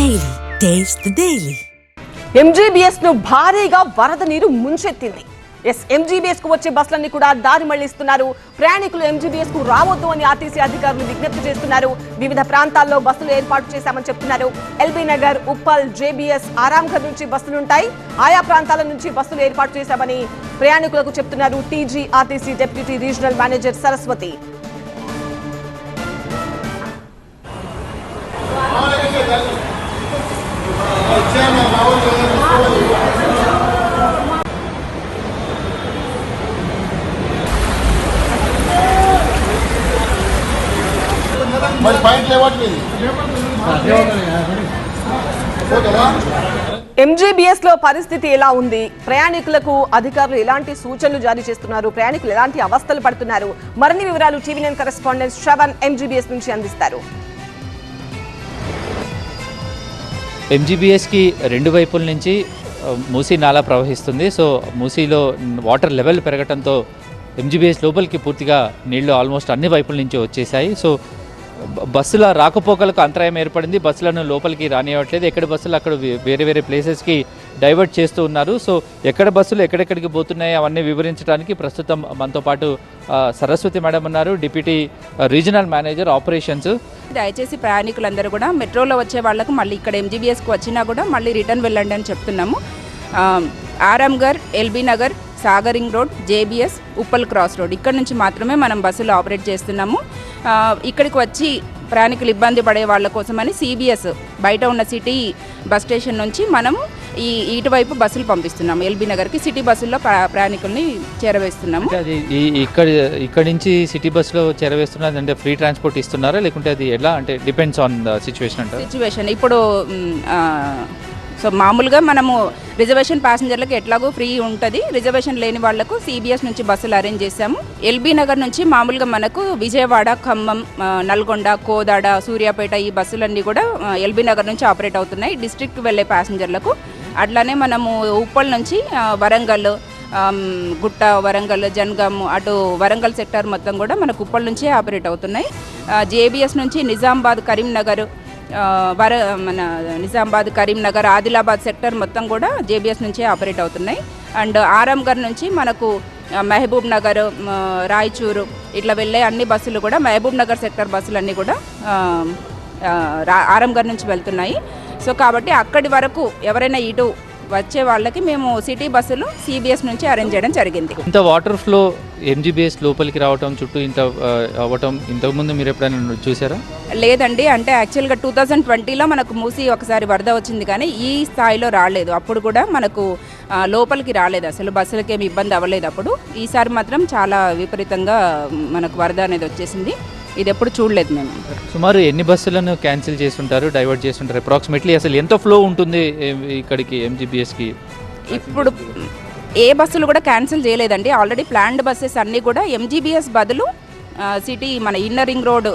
Daily taste daily ఎంజీబీఎస్ను భారీగా వరద నీరు ముంచెత్తింది. ఎస్ ఎంజీబీఎస్కు వచ్చే బస్సులన్నీ కూడా దారి మళ్ళిస్తున్నారు. ప్రయాణికులు ఎంజీబీఎస్కు రావద్దు అని ఆర్టీసీ అధికారులు విజ్ఞప్తి చేస్తున్నారు. వివిధ ప్రాంతాల్లో బస్సులు ఏర్పాటు చేశామని చెప్తున్నారు. ఎల్బీ నగర్ ఉప్పల్ జేబీఎస్ ఆరాంఘర్ నుంచి బస్సులుంటాయి. ఆయా ప్రాంతాల నుంచి బస్సులు ఏర్పాటు చేశామని ప్రయాణికులకు చెప్తున్నారు TG RTC deputy regional manager Saraswati. మరి ఓకేనా ఎంజీబీఎస్లో పరిస్థితి ఎలా ఉంది? ప్రయాణికులకు అధికారులు ఎలాంటి సూచనలు జారీ చేస్తున్నారు? ప్రయాణికులు ఎలాంటి అవస్థలు పడుతున్నారు? మరిన్ని వివరాలు TV nine correspondent Shravan MGBS నుంచి అందిస్తారు. ఎంజీబీఎస్కి రెండు వైపుల నుంచి మూసీ నాలా ప్రవహిస్తుంది. సో మూసీలో వాటర్ లెవెల్ పెరగడంతో ఎంజీబీఎస్ లోపలికి పూర్తిగా నీళ్ళు ఆల్మోస్ట్ అన్ని వైపుల నుంచి వచ్చేసాయి సో బ- బస్సుల రాకపోకలకు అంతరాయం ఏర్పడింది. బస్సులను లోపలికి రానివ్వట్లేదు. ఎక్కడ బస్సులు అక్కడ వేరే వేరే ప్లేసెస్కి డైవర్ట్ చేస్తూ ఉన్నారు. సో ఎక్కడ బస్సులు ఎక్కడెక్కడికి పోతున్నాయి అవన్నీ వివరించడానికి ప్రస్తుతం మనతో పాటు సరస్వతి మేడం ఉన్నారు. Deputy regional manager operations. దయచేసి ప్రయాణికులందరూ కూడా మెట్రోలో వచ్చే వాళ్ళకు మళ్ళీ ఇక్కడ ఎంజీబీఎస్కి వచ్చినా కూడా మళ్ళీ రిటర్న్ వెళ్ళండి అని చెప్తున్నాము. Aramghar LB Nagar Sagar ring road JBS Uppal cross road. ఇక్కడ నుంచి మాత్రమే మనం బస్సులు ఆపరేట్ చేస్తున్నాము. ఇక్కడికి వచ్చి ప్రయాణికులు ఇబ్బంది పడే వాళ్ళ కోసమని సిబిఎస్ బయట ఉన్న సిటీ బస్ స్టేషన్ నుంచి మనము ఈ ఇటువైపు బస్సులు పంపిస్తున్నాము. ఎల్బీ నగర్కి సిటీ బస్సుల్లో ప్ర- ప్రయాణికుల్ని చేరవేస్తున్నాము. అంటే ఇక్కడ ఇక్కడ నుంచి సిటీ బస్సులో చేరవేస్తున్నది అంటే ఫ్రీ ట్రాన్స్పోర్ట్ ఇస్తున్నారా? లేకుంటే అది ఎలా? అంటే డిపెండ్స్ ఆన్ ద సిచ్యువేషన్ అంటారు? సిచ్యువేషన్. ఇప్పుడు సో మామూలుగా మనము రిజర్వేషన్ ప్యాసింజర్లకు ఎట్లాగో ఫ్రీ ఉంటుంది. రిజర్వేషన్ లేని వాళ్ళకు సిబిఎస్ నుంచి బస్సులు అరేంజ్ చేశాము. ఎల్బీ నగర్ నుంచి మామూలుగా మనకు విజయవాడ ఖమ్మం నల్గొండ కోదాడ సూర్యాపేట ఈ బస్సులన్నీ కూడా ఎల్బీ నగర్ నుంచి ఆపరేట్ అవుతున్నాయి. డిస్ట్రిక్ట్ వెళ్ళే ప్యాసింజర్లకు అట్లానే మనము ఉప్పల్ నుంచి వరంగల్ గుట్ట వరంగల్ జన్గాం అటు వరంగల్ సెక్టార్ మొత్తం కూడా మనకు ఉప్పల్ నుంచే ఆపరేట్ అవుతున్నాయి. జేబీఎస్ నుంచి నిజామాబాద్ కరీంనగర్ వర మన నిజామాబాద్ కరీంనగర్ ఆదిలాబాద్ సెక్టర్ మొత్తం కూడా జేబీఎస్ నుంచే ఆపరేట్ అవుతున్నాయి. అండ్ ఆరాంఘర్ నుంచి మనకు మహబూబ్ నగర్ రాయచూరు ఇట్లా వెళ్ళే అన్ని బస్సులు కూడా మహబూబ్ నగర్ సెక్టర్ బస్సులన్నీ కూడా రా- ఆరాంఘర్ నుంచి వెళ్తున్నాయి. సో కాబట్టి అక్కడి వరకు ఎవరైనా ఇటు వచ్చే వాళ్ళకి మేము సిటీ బస్సులు సిబిఎస్ నుంచి అరేంజ్ చేయడం జరిగింది. ఇంత వాటర్ ఫ్లో ఎంజీబీఎస్ లోపలికి రావటం చుట్టూ ఇంత అవ్వటం ఇంతకుముందు మీరు ఎప్పుడైనా చూసారా? లేదండి అంటే యాక్చువల్గా టూ థౌజండ్ ట్వంటీలో మనకు మూసి ఒకసారి వరద వచ్చింది కానీ ఈ స్థాయిలో రాలేదు. అప్పుడు కూడా మనకు లోపలికి రాలేదు. అసలు బస్సులకి ఏమి ఇబ్బంది అవ్వలేదు అప్పుడు. ఈసారి మాత్రం చాలా విపరీతంగా మనకు వరద అనేది వచ్చేసింది. ఇది ఎప్పుడు చూడలేదు మేము సుమారు ఎన్ని బస్సులను క్యాన్సిల్ చేస్తుంటారు డైవర్ట్ చేస్తుంటారు? అప్రాక్సిమేట్లీ అసలు ఎంత ఫ్లో ఉంటుంది ఇక్కడికి ఎంజీబీఎస్కి ఇప్పుడు ఏ బస్సులు కూడా క్యాన్సిల్ చేయలేదండి. ఆల్రెడీ ప్లాన్డ్ బస్సెస్ అన్నీ కూడా ఎంజీబీఎస్ బదులు సిటీ మన ఇన్నర్ రింగ్ రోడ్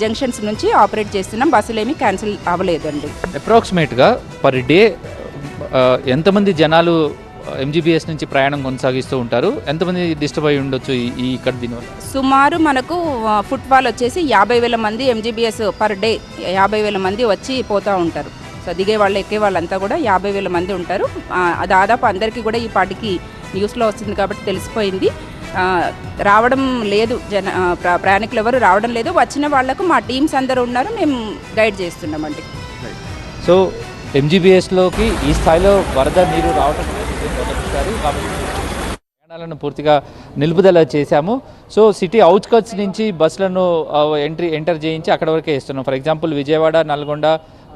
జంక్షన్స్ నుంచి ఆపరేట్ చేస్తున్నాం బస్సులు ఏమీ క్యాన్సిల్ అవ్వలేదండి. అప్రాక్సిమేట్గా పర్ డే ఎంతమంది జనాలు ఎంజీబీఎస్ నుంచి ప్రయాణం కొనసాగిస్తూ ఉంటారు. ఎంతమంది డిస్టర్బ్ అయి ఉండొచ్చు ఈ- ఇక్కడ దీనివల్ల? సుమారు మనకు ఫుట్బాల్ వచ్చేసి యాభై వేల మంది ఎంజీబీఎస్ పర్ డే యాభై వేల మంది వచ్చి పోతూ ఉంటారు. సో దిగే వాళ్ళు ఎక్కే వాళ్ళంతా కూడా యాభై వేల మంది ఉంటారు. ఆ, దాదాపు అందరికీ కూడా ఈ పాటికి న్యూస్లో వస్తుంది కాబట్టి తెలిసిపోయింది. రావడం లేదు. జన ప్రయాణికులు ఎవరు రావడం లేదు. వచ్చిన వాళ్ళకు మా టీమ్స్ అందరూ ఉన్నారు. మేము గైడ్ చేస్తున్నామండి. సో ఎంజీబీఎస్లోకి ఈ స్థాయిలో వరద నీరు ఇదే మొదటిసారి ప్రయాణాలను పూర్తిగా నిలుపుదల చేశాము. సో సిటీ అవుట్స్కట్స్ నుంచి బస్సులను ఎంట్రీ ఎంటర్ చేయించి అక్కడ వరకే ఇస్తున్నాం ఫర్ ఎగ్జాంపుల్ విజయవాడ నల్గొండ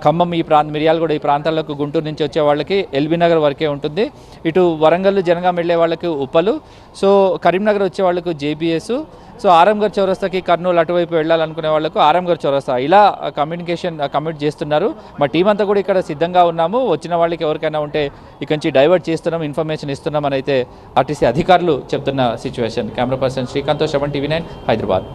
ఖమ్మం ఈ ప్రాంత మిర్యాలగూడ ఈ ప్రాంతాలకు గుంటూరు నుంచి వచ్చే వాళ్ళకి ఎల్బీ నగర్ వరకే ఉంటుంది. ఇటు వరంగల్ జనగాం వెళ్ళే వాళ్ళకి ఉప్పలు. సో కరీంనగర్ వచ్చే వాళ్ళకు జేబీఎస్. సో ఆరంగర్ చౌరస్తాకి కర్నూలు అటువైపు వెళ్ళాలనుకునే వాళ్ళకు ఆరంగర్ చౌరస్తా ఇలా కమ్యూనికేషన్ కమిట్ చేస్తున్నారు. మా టీం అంతా కూడా ఇక్కడ సిద్ధంగా ఉన్నాము. వచ్చిన వాళ్ళకి ఎవరికైనా ఉంటే ఇక్కడి నుంచి డైవర్ట్ చేస్తున్నాం ఇన్ఫర్మేషన్ ఇస్తున్నాం అని అయితే ఆర్టీసీ అధికారులు చెప్తున్న situation camera person Srikanth Shravan TV nine Hyderabad.